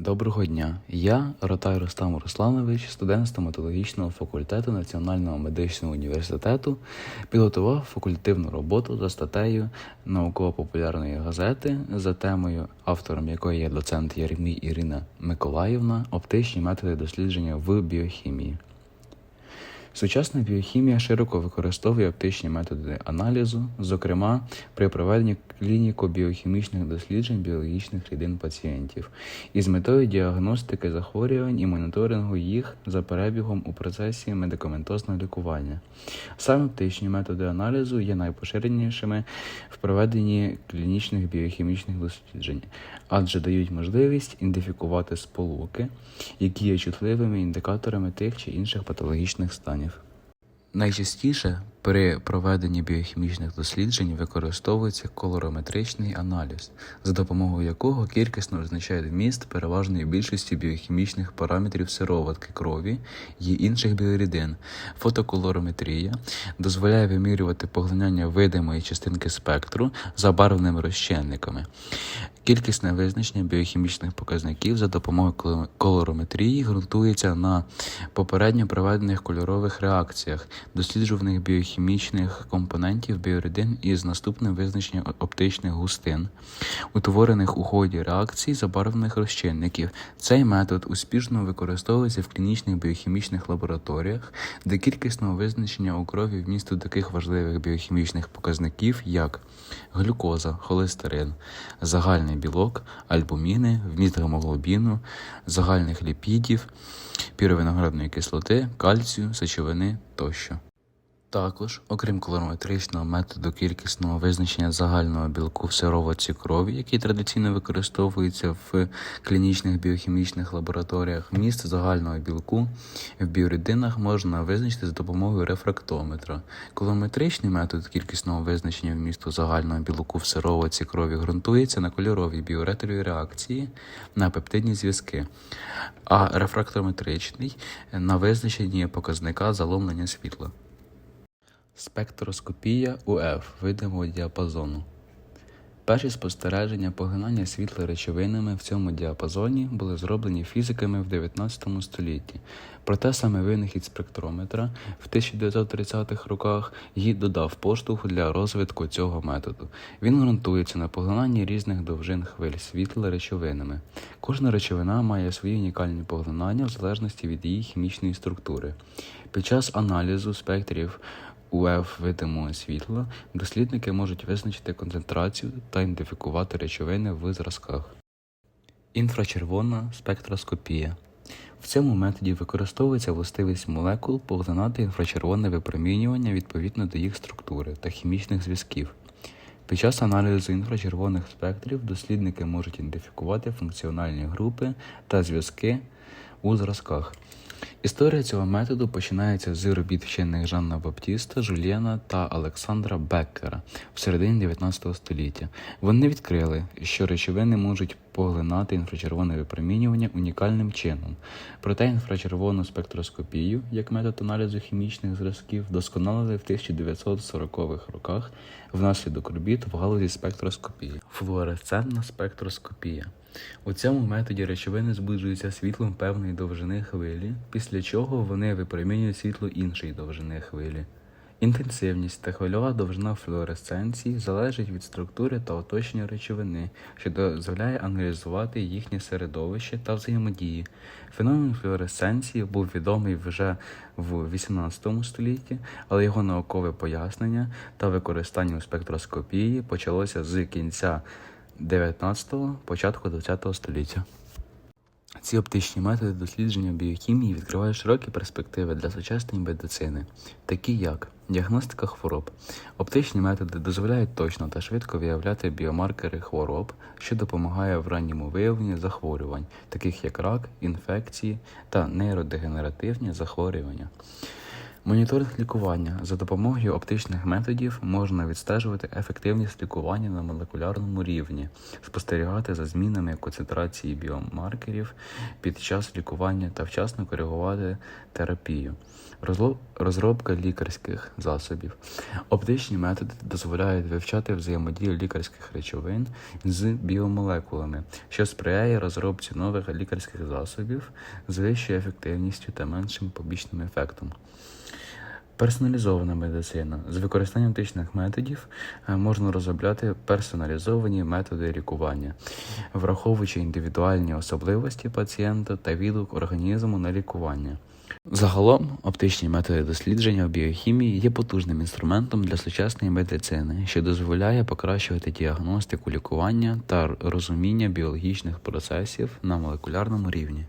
Доброго дня. Я Ротай Рустам Русланович, студент стоматологічного факультету Національного медичного університету, підготував факультативну роботу за статтею науково-популярної газети за темою, автором якої є доцент Ярмі Ірина Миколаївна, оптичні методи дослідження в біохімії. Сучасна біохімія широко використовує оптичні методи аналізу, зокрема при проведенні клініко-біохімічних досліджень біологічних рідин пацієнтів, із метою діагностики захворювань і моніторингу їх за перебігом у процесі медикаментозного лікування. Саме оптичні методи аналізу є найпоширенішими в проведенні клінічних біохімічних досліджень, адже дають можливість ідентифікувати сполуки, які є чутливими індикаторами тих чи інших патологічних станів. Найчастіше при проведенні біохімічних досліджень використовується колорометричний аналіз, за допомогою якого кількісно визначають вміст переважної більшості біохімічних параметрів сироватки крові і інших біорідин. Фотоколорометрія дозволяє вимірювати поглинання видимої частинки спектру забарвленими розчинниками. Кількісне визначення біохімічних показників за допомогою колорометрії ґрунтується на попередньо проведених кольорових реакціях, досліджуваних біохімічних компонентів біорідин із наступним визначенням оптичних густин, утворених у ході реакцій забарвлених розчинників. Цей метод успішно використовується в клінічних біохімічних лабораторіях, де кількісного визначення у крові вмісту таких важливих біохімічних показників, як глюкоза, холестерин, загальний білок, альбуміни, вміст гемоглобіну, загальних ліпідів, піровиноградної кислоти, кальцію, сечовини тощо. Також, окрім колорометричного методу кількісного визначення загального білку в сироватці крові, який традиційно використовується в клінічних біохімічних лабораторіях, вміст загального білку в біорідинах можна визначити за допомогою рефрактометра. Колорометричний метод кількісного визначення вмісту загального білку в сироватці крові ґрунтується на кольоровій біоретровій реакції на пептидні зв'язки, а рефрактометричний на визначенні показника заломлення світла. Спектроскопія УФ видимого діапазону. Перші спостереження поглинання світла речовинами в цьому діапазоні були зроблені фізиками в 19 столітті. Проте саме винахід спектрометра в 1930-х роках їй додав поштовх для розвитку цього методу. Він ґрунтується на поглинанні різних довжин хвиль світла речовинами. Кожна речовина має свої унікальні поглинання в залежності від її хімічної структури. Під час аналізу спектрів УФ видимого світла дослідники можуть визначити концентрацію та ідентифікувати речовини в зразках. Інфрачервона спектроскопія. В цьому методі використовується властивість молекул поглинати інфрачервоне випромінювання відповідно до їх структури та хімічних зв'язків. Під час аналізу інфрачервоних спектрів дослідники можуть ідентифікувати функціональні групи та зв'язки у зразках. Історія цього методу починається з робіт вчених Жанна Баптіста, Жульєна та Олександра Беккера в середині 19 століття. Вони відкрили, що речовини можуть поглинати інфрачервоне випромінювання унікальним чином. Проте інфрачервону спектроскопію, як метод аналізу хімічних зразків, досконалили в 1940-х роках внаслідок робіт в галузі спектроскопії. Флуоресцентна спектроскопія. У цьому методі речовини збуджуються світлом певної довжини хвилі, після чого вони випромінюють світло іншої довжини хвилі. Інтенсивність та хвильова довжина флуоресценції залежить від структури та оточення речовини, що дозволяє аналізувати їхнє середовище та взаємодії. Феномен флуоресценції був відомий вже в 18 столітті, але його наукове пояснення та використання у спектроскопії почалося з кінця 19-го, початку 20-го століття. Ці оптичні методи дослідження біохімії відкривають широкі перспективи для сучасної медицини, такі як діагностика хвороб. Оптичні методи дозволяють точно та швидко виявляти біомаркери хвороб, що допомагає в ранньому виявленні захворювань, таких як рак, інфекції та нейродегенеративні захворювання. Моніторинг лікування за допомогою оптичних методів можна відстежувати ефективність лікування на молекулярному рівні, спостерігати за змінами концентрації біомаркерів під час лікування та вчасно коригувати терапію. Розробка лікарських засобів. Оптичні методи дозволяють вивчати взаємодію лікарських речовин з біомолекулами, що сприяє розробці нових лікарських засобів з вищою ефективністю та меншим побічним ефектом. Персоналізована медицина. З використанням оптичних методів е, можна розробляти персоналізовані методи лікування, враховуючи індивідуальні особливості пацієнта та відгук організму на лікування. Загалом, оптичні методи дослідження в біохімії є потужним інструментом для сучасної медицини, що дозволяє покращувати діагностику лікування та розуміння біологічних процесів на молекулярному рівні.